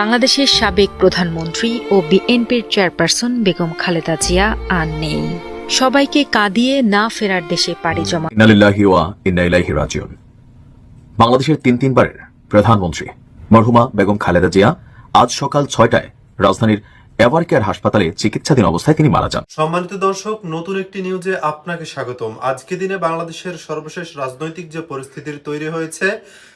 বাংলাদেশের সাবেক প্রধানমন্ত্রী ও বিএনপির চেয়ারপারসন বেগম খালেদা জিয়া আর নেই। সবাইকে কাঁদিয়ে না ফেরার দেশে পাড়ি জমা ইন্নালিল্লাহি ওয়া ইন্না ইলাইহি রাজিউন। বাংলাদেশের তিন তিনবারের প্রধানমন্ত্রী মরহুমা বেগম খালেদা জিয়া আজ সকাল ছয়টায় রাজধানীর এভার কেয়ার হাসপাতালে চিকিৎসাধীন অবস্থায় তিনি মারা যান। সম্মানিত দর্শক নতুন একটি নিউজে আপনাকে স্বাগতম। আজকে দিনে বাংলাদেশের সর্বশেষ রাজনৈতিক যে পরিস্থিতির তৈরি হয়েছে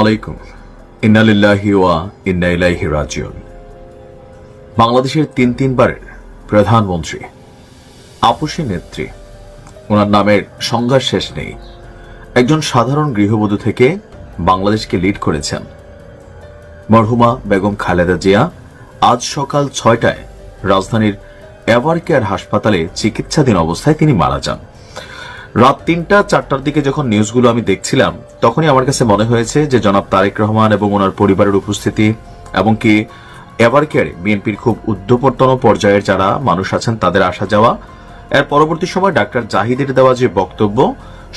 আলাইকুম। ওয়া বাংলাদেশের তিন তিনবারের প্রধানমন্ত্রী আপসী নেত্রী, ওনার নামের সংজ্ঞার শেষ নেই। একজন সাধারণ গৃহবধূ থেকে বাংলাদেশকে লিড করেছেন। মরহুমা বেগম খালেদা জিয়া আজ সকাল ছয়টায় রাজধানীর এভার কেয়ার হাসপাতালে চিকিৎসাধীন অবস্থায় তিনি মারা যান। রাত তিনটা, চারটার দিকে যখন নিউজগুলো আমি দেখছিলাম, তখনই আমার কাছে মনে হয়েছে যে জনাব তারেক রহমান এবং ওনার পরিবারের উপস্থিতি এবং কি এভার কেয়ারে বিএনপির খুব উদ্যপর্তন পর্যায়ের যারা মানুষ আছেন, তাদের আসা যাওয়া। এর পরবর্তী সময় ডাক্তার জাহিদের দেওয়া যে বক্তব্য,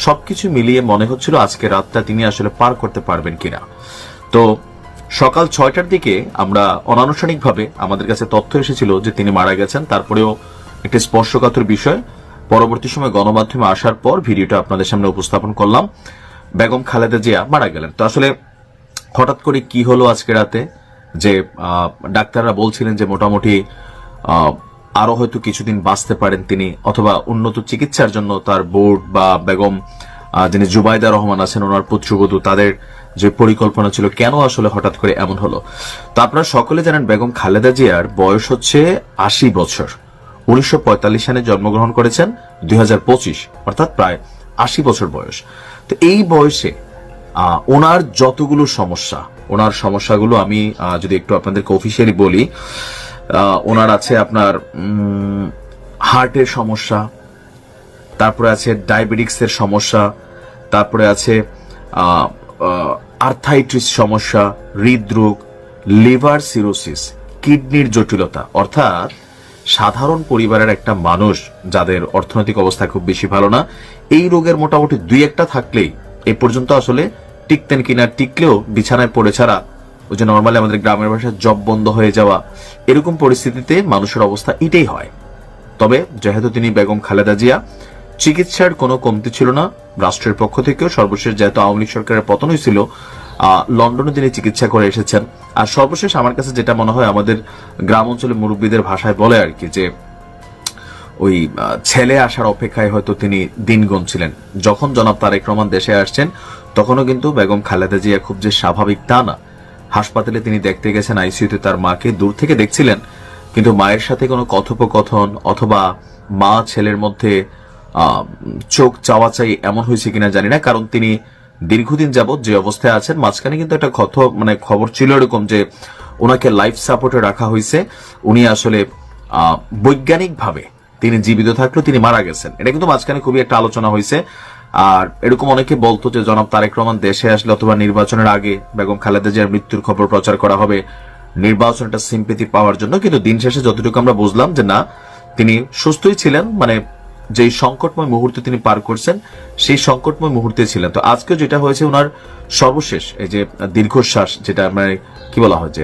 সবকিছু মিলিয়ে মনে হচ্ছিল আজকে রাতটা তিনি আসলে পার করতে পারবেন কিনা। তো সকাল ছয়টার দিকে আমরা অনানুষ্ঠানিকভাবে আমাদের কাছে তথ্য এসেছিল যে তিনি মারা গেছেন, তারপরেও একটি স্পর্শকাতর বিষয়। পরবর্তী সময় গণমাধ্যমে আসার পর ভিডিওটা আপনাদের সামনে উপস্থাপন করলাম। বেগম খালেদা জিয়া মারা গেলেন। তো আসলে হঠাৎ করে কি হলো আজকে রাতে? যে ডাক্তাররা বলছিলেন যে মোটামুটি আরও হয়তো কিছুদিন বাঁচতে পারেন তিনি, অথবা উন্নত চিকিৎসার জন্য তার বোর্ড বা বেগম যিনি জুবাইদা রহমান আছেন, ওনার পুত্রবধূ, তাদের যে পরিকল্পনা ছিল, কেন আসলে হঠাৎ করে এমন হলো? তো আপনারা সকলে জানেন, বেগম খালেদা জিয়ার বয়স হচ্ছে আশি বছর। উনিশশো পঁয়তাল্লিশ সালে জন্মগ্রহণ করেছেন, দুই হাজার পঁচিশ, অর্থাৎ প্রায় আশি বছর বয়স। তো এই বয়সে ওনার যতগুলো সমস্যা, ওনার সমস্যাগুলো আমি যদি একটু আপনাদেরকে অফিসিয়ালি বলি ওনার আছে আপনার হার্টের সমস্যা, তারপরে আছে ডায়াবেটিক্সের সমস্যা, তারপরে আছে আর্থাইটিস সমস্যা, হৃদরোগ লিভার সিরোসিস কিডনির জটিলতা, অর্থাৎ সাধারণ পরিবারের একটা মানুষ যাদের অর্থনৈতিক অবস্থা খুব বেশি ভালো না, এই রোগের মোটামুটি দুই একটা থাকলেই এ পর্যন্ত আসলে টিকতেন কিনা, টিকলেও বিছানায় পড়ে ছাড়া ওই যে নর্মালি আমাদের গ্রামের ভাষায় জব বন্ধ হয়ে যাওয়া, এরকম পরিস্থিতিতে মানুষের অবস্থা এটাই হয়। তবে যেহেতু তিনি বেগম খালেদা জিয়া, চিকিৎসার কোনো কমতি ছিল না, রাষ্ট্রের পক্ষ থেকেও সর্বশেষ যেহেতু আওয়ামী লীগ সরকারের পতন হয়েছিল লন্ডনে তিনি চিকিৎসা করে এসেছেন। আর সর্বশেষ আমার কাছে যেটা মনে হয় আমাদের গ্রাম অঞ্চলে মুরব্বীদের ভাষায় বলে আর কি, যে ওই ছেলে আসার অপেক্ষায় হয়তো তিনি দিন গুনছিলেন। যখন জনাব তারেক রহমান দেশে আসছেন, তখনও কিন্তু বেগম খালেদা জিয়া খুব যে স্বাভাবিক তা না। হাসপাতালে তিনি দেখতে গেছেন, আইসিইউতে তার মাকে দূর থেকে দেখছিলেন। কিন্তু মায়ের সাথে কোনো কথোপকথন অথবা মা ছেলের মধ্যে চোখ চাওয়া চাই এমন হয়েছে কিনা জানি না, কারণ তিনি দীর্ঘদিন যাবৎ যে অবস্থায় আছেন, মাঝখানে কিন্তু একটা কথ মানে খবর ছিল এরকম যে ওনাকে লাইফ সাপোর্টে রাখা হয়েছে। উনি আসলে বৈজ্ঞানিকভাবে তিনি জীবিত থাকলেও তিনি মারা গেছেন। এটা কিন্তু মাঝখানে খুবই একটা আলোচনা হয়েছে। আর এরকম অনেকে বলতো যে, জনাব তারেক রহমান দেশে আসলে অথবা নির্বাচনের আগে বেগম খালেদা জিয়ার মৃত্যুর খবর প্রচার করা হবে। নির্বাচনটা সিম্পেথি পাওয়ার জন্য। কিন্তু দিন শেষে যতটুকু আমরা বুঝলাম যে, না, তিনি সুস্থই ছিলেন। মানে যেই সংকটময় মুহূর্তে তিনি পার করছেন, সেই সংকটময় মুহূর্তে ছিলেন। তো আজকে যেটা হয়েছে ওনার সর্বশেষ এই যে দীর্ঘশ্বাস, যেটা মানে কি বলা হয় যে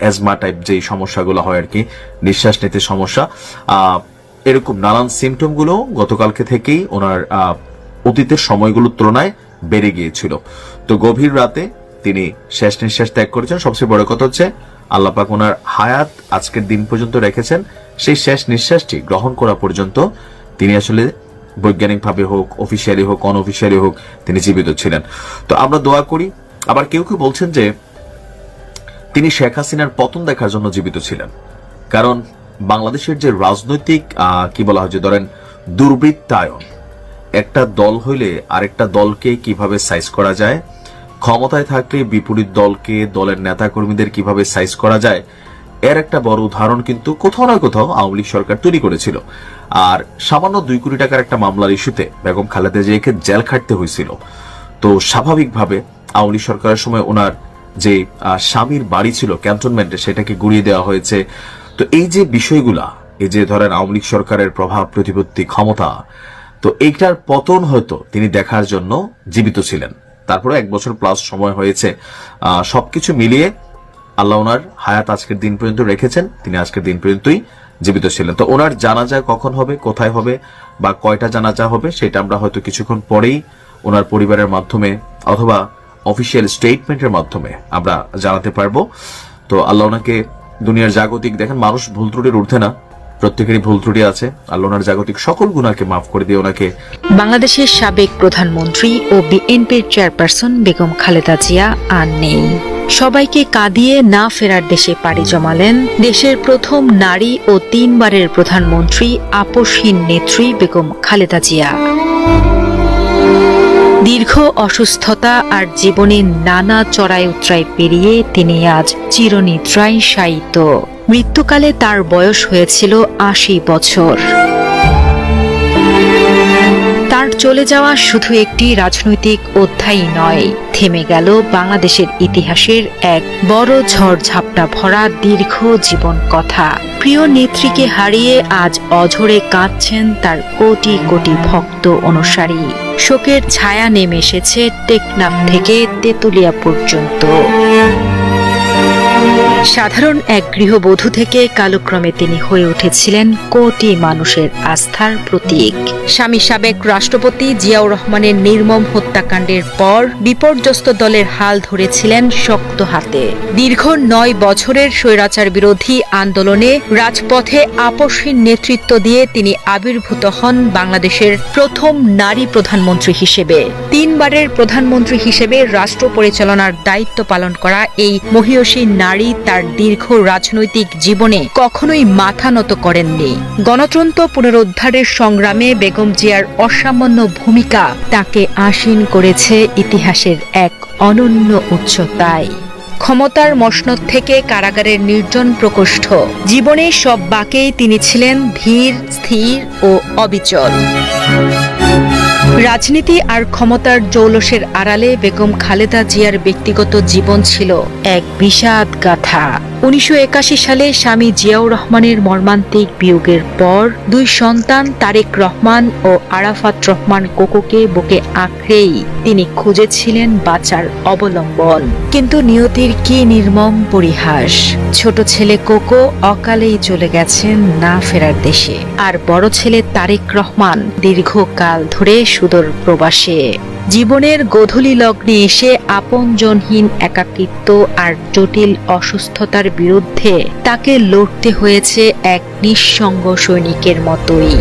অ্যাজমা টাইপ যেই সমস্যাগুলো হয় আর কি নিঃশ্বাস নিতে সমস্যা এরকম নানান সিমটমগুলো গতকালকে থেকেই ওনার অতীতের সময়গুলোর তুলনায় বেড়ে গিয়েছিল। তো গভীর রাতে তিনি শেষ নিঃশ্বাস ত্যাগ করেছেন। সবচেয়ে বড় কথা হচ্ছে আল্লাহ পাক ওনার হায়াত আজকের দিন পর্যন্ত রেখেছেন। সেই শেষ নিঃশ্বাসটি গ্রহণ করা পর্যন্ত তিনি আসলে বৈজ্ঞানিকভাবে হোক অফিসিয়ালি হোক অনঅফিসিয়ালি হোক, তিনি জীবিত ছিলেন। তো আমরা দোয়া করি, আবার কেউ কেউ বলছেন যে তিনি শেখ হাসিনার পতন দেখার জন্য জীবিত ছিলেন। কারণ বাংলাদেশের যে রাজনৈতিক কি বলা হয় যে ধরেন, দুর্বৃত্তায়ন, একটা দল হইলে আরেকটা দলকে কীভাবে সাইজ করা যায়, ক্ষমতায় থাকলে বিপরীত দলকে, দলের নেতাকর্মীদের কীভাবে সাইজ করা যায়, এর একটা বড় উদাহরণ কিন্তু কোথাও না কোথাও আওয়ামী লীগ সরকার তৈরি করেছিল। আর সামান্য দুই কোটি টাকার একটা মামলার ইস্যুতে বেগম খালেদা জিয়াকে জেল খাটতে হয়েছিল। তো স্বাভাবিকভাবে আওয়ামী সরকারের সময় ওনার যে স্বামীর বাড়ি ছিল, ক্যান্টনমেন্টে সেটাকে গুড়িয়ে দেওয়া হয়েছে। তো এই যে বিষয়গুলা, এই যে ধরেন আওয়ামী লীগ সরকারের প্রভাব প্রতিপত্তি ক্ষমতা, তো এইটার পতন হয়তো তিনি দেখার জন্য জীবিত ছিলেন। তারপরে এক বছর প্লাস সময় হয়েছে। সবকিছু মিলিয়ে আল্লাহ ওনার হায়াত আজকের দিন পর্যন্ত রেখেছেন। তিনি আজকের দিন পর্যন্তই জীবিত ছিলেন। তো ওনার জানাজা কখন হবে, কোথায় হবে বা কয়টা জানাজা হবে, সেটা আমরা হয়তো কিছুক্ষণ পরেই ওনার পরিবারের মাধ্যমে অথবা অফিসিয়াল স্টেটমেন্টের মাধ্যমে আমরা জানাতে পারব। তো আল্লাহ ওনাকে দুনিয়ার জাগতিক, দেখেন মানুষ ভুল ত্রুটির ঊর্ধ্বে না, প্রত্যেকেরই ভুল ত্রুটি আছে। আল্লাহ ওনার জাগতিক সকল গুণাকে মাফ করে দিয়ে ওনাকে বাংলাদেশের সাবেক প্রধানমন্ত্রী ও বিএনপির চেয়ারপারসন বেগম খালেদা জিয়া আর নেই। সবাইকে কাঁদিয়ে না ফেরার দেশে পাড়ি জমালেন। দেশের প্রথম নারী ও তিনবারের প্রধানমন্ত্রী আপসহীন নেত্রী বেগম খালেদা জিয়া। দীর্ঘ অসুস্থতা আর জীবনের নানা চড়াই উতরাই পেরিয়ে তিনি আজ চিরনিদ্রায় শায়িত। মৃত্যুকালে তার বয়স হয়েছিল আশি বছর। তার চলে যাওয়া শুধু একটি রাজনৈতিক অধ্যায়ই নয়। থেমে গেল বাংলাদেশের ইতিহাসের এক বড় ঝড়ঝাপটা ভরা দীর্ঘ জীবন কথা। প্রিয় নেত্রীকে হারিয়ে আজ অঝরে কাঁদছেন তার কোটি কোটি ভক্ত অনুসারী। শোকের ছায়া নেমে এসেছে টেকনাফ থেকে তেতুলিয়া পর্যন্ত। সাধারণ এক গৃহবধূ থেকে কালক্রমে তিনি হয়ে উঠেছিলেন কোটি মানুষের আস্থার প্রতীক। স্বামী সাবেক রাষ্ট্রপতি জিয়াউর রহমানের নির্মম হত্যাকাণ্ডের পর বিপর্যস্ত দলের হাল ধরেছিলেন শক্ত হাতে। দীর্ঘ নয় বছরের স্বৈরাচার বিরোধী আন্দোলনে রাজপথে আপসহীন নেতৃত্ব দিয়ে তিনি আবির্ভূত হন বাংলাদেশের প্রথম নারী প্রধানমন্ত্রী হিসেবে। তিনবারের প্রধানমন্ত্রী হিসেবে রাষ্ট্র পরিচালনার দায়িত্ব পালন করা এই মহিয়সী নারী তার দীর্ঘ রাজনৈতিক জীবনে কখনোই মাথা নত করেননি। গণতন্ত্র পুনরুদ্ধারের সংগ্রামে বেগম জিয়ার অসামান্য ভূমিকা তাকে আসীন করেছে ইতিহাসের এক অনন্য উচ্চতায়। ক্ষমতার মসনদ থেকে কারাগারের নির্জন প্রকোষ্ঠ। জীবনের সব বাকেই তিনি ছিলেন ধীর, স্থির ও অবিচল। রাজনীতি আর ক্ষমতার জৌলসের আড়ালে বেগম খালেদা জিয়ার ব্যক্তিগত জীবন ছিল এক বিষাদ গাথা। উনিশশো একাশি সালে স্বামী জিয়াউর রহমানের মর্মান্তিক বিয়োগের পর দুই সন্তান তারেক রহমান ও আরাফাত রহমান কোকোকে বুকে আঁকড়েই তিনি খুঁজেছিলেন বাঁচার অবলম্বন। কিন্তু নিয়তির কি নির্মম পরিহাস? ছোট ছেলে কোকো অকালেই চলে গেছেন না ফেরার দেশে। আর বড় ছেলে তারেক রহমান দীর্ঘকাল ধরে সুদূর প্রবাসে। জীবনের গধূলি লগ্নে এসে আপনজনহীন, একাকিত্ব আর জটিল অসুস্থতার বিরুদ্ধে তাকে লড়তে হয়েছে এক নিঃসঙ্গ সৈনিকের মতোই।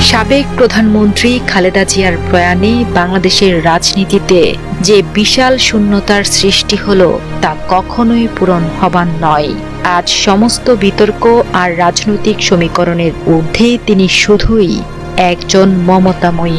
সাবেক প্রধানমন্ত্রী খালেদা জিয়ার প্রয়াণে বাংলাদেশের রাজনীতিতে যে বিশাল শূন্যতার সৃষ্টি হলো তা কখনোই পূরণ হবার নয়। আজ সমস্ত বিতর্ক আর রাজনৈতিক সমীকরণের ঊর্ধ্বে তিনি শুধুই একজন মমতাময়ী।